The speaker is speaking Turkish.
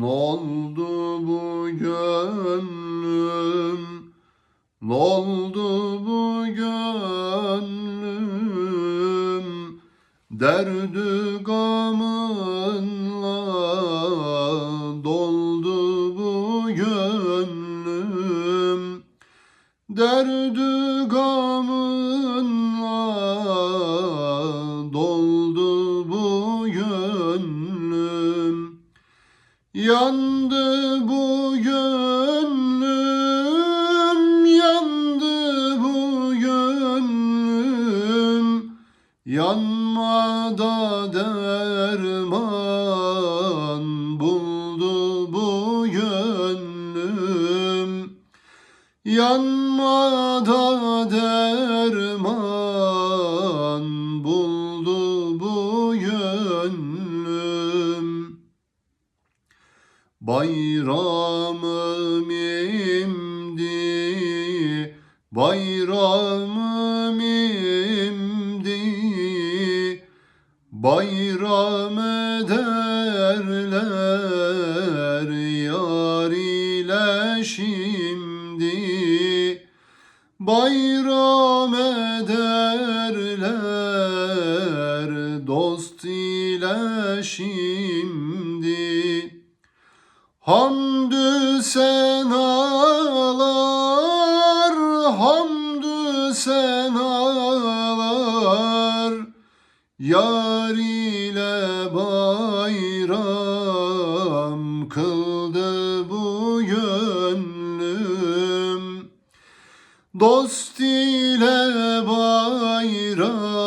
Ne oldu bu gönlüm? Ne oldu bu gönlüm? Derdü gamınla doldu bu gönlüm. Derdü gamınla doldu bu gönlüm. Yandı bu gönlüm, yandı bu gönlüm. Yanmada derman buldu bu gönlüm. Yanmada derman buldu bu gönlüm. Bayramım imdi, bayramım imdi, bayram ederler yar ile şimdi, bayram ederler dost ile şimdi. Hamdü senalar, hamdü senalar. Yar ile bayram kıldı bu gönlüm. Dost ile bayram